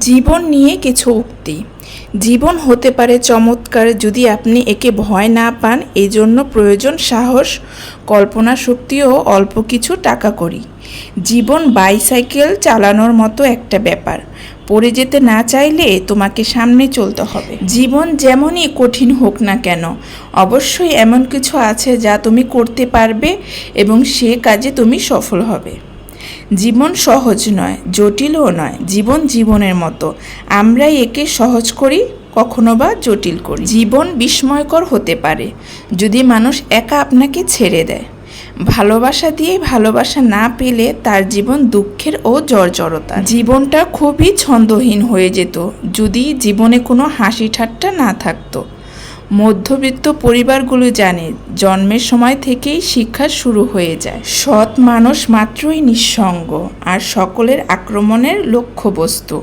জীবন নিয়ে কিছু উক্তি। জীবন হতে পারে চমৎকার যদি আপনি একে ভয় না পান এই জন্য প্রয়োজন সাহস, কল্পনা শক্তি ও অল্প কিছু টাকা করি। জীবন বাইসাইকেল চালানোর মতো একটা ব্যাপার। পড়ে যেতে না চাইলে তোমাকে সামনে চলতে হবে। জীবন যেমনই কঠিন হোক না কেন, অবশ্যই এমন কিছু আছে যা তুমি করতে পারবে এবং সে কাজে তুমি সফল হবে। জীবন সহজ নয়, জটিলও নয়, জীবন জীবনের মতো। আমরাই একে সহজ করি, কখনো বা জটিল করি। জীবন বিস্ময়কর হতে পারে, যদি মানুষ একা আপনাকে ছেড়ে দেয়। ভালোবাসা দিয়ে ভালোবাসা না পেলে তার জীবন দুঃখের ও জর্জরতা জীবনটা খুবই ছন্দহীন হয়ে যেত, যদি জীবনে কোনো হাসি ঠাট্টা না থাকতো। মধ্যবিত্ত পরিবারগুলো জানে, জন্মের সময় থেকেই শিক্ষা শুরু হয়ে যায়। সৎ মানুষ মাত্রই নিঃসঙ্গ আর সকলের আক্রমণের লক্ষ্যবস্তু।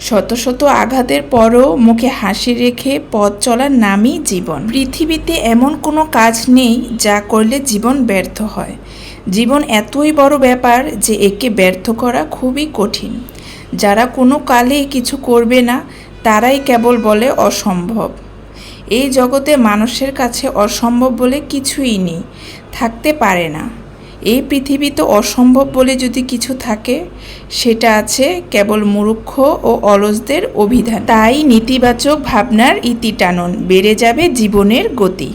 শত শত আঘাতের পরও মুখে হাসি রেখে পথ চলার নামই জীবন। পৃথিবীতে এমন কোনো কাজ নেই যা করলে জীবন ব্যর্থ হয়। জীবন এতই বড় ব্যাপার যে একে ব্যর্থ করা খুবই কঠিন। যারা কোনো কালে কিছু করবে না, তারাই কেবল বলে অসম্ভব। এই জগতে মানুষের কাছে অসম্ভব বলে কিছুই নেই, থাকতে পারে না। এই পৃথিবী তো অসম্ভব বলে যদি কিছু থাকে, সেটা আছে কেবল মূর্খ ও অলসদের অভিধান। তাই নেতিবাচক ভাবনার ইতি টানন, বেড়ে যাবে জীবনের গতি।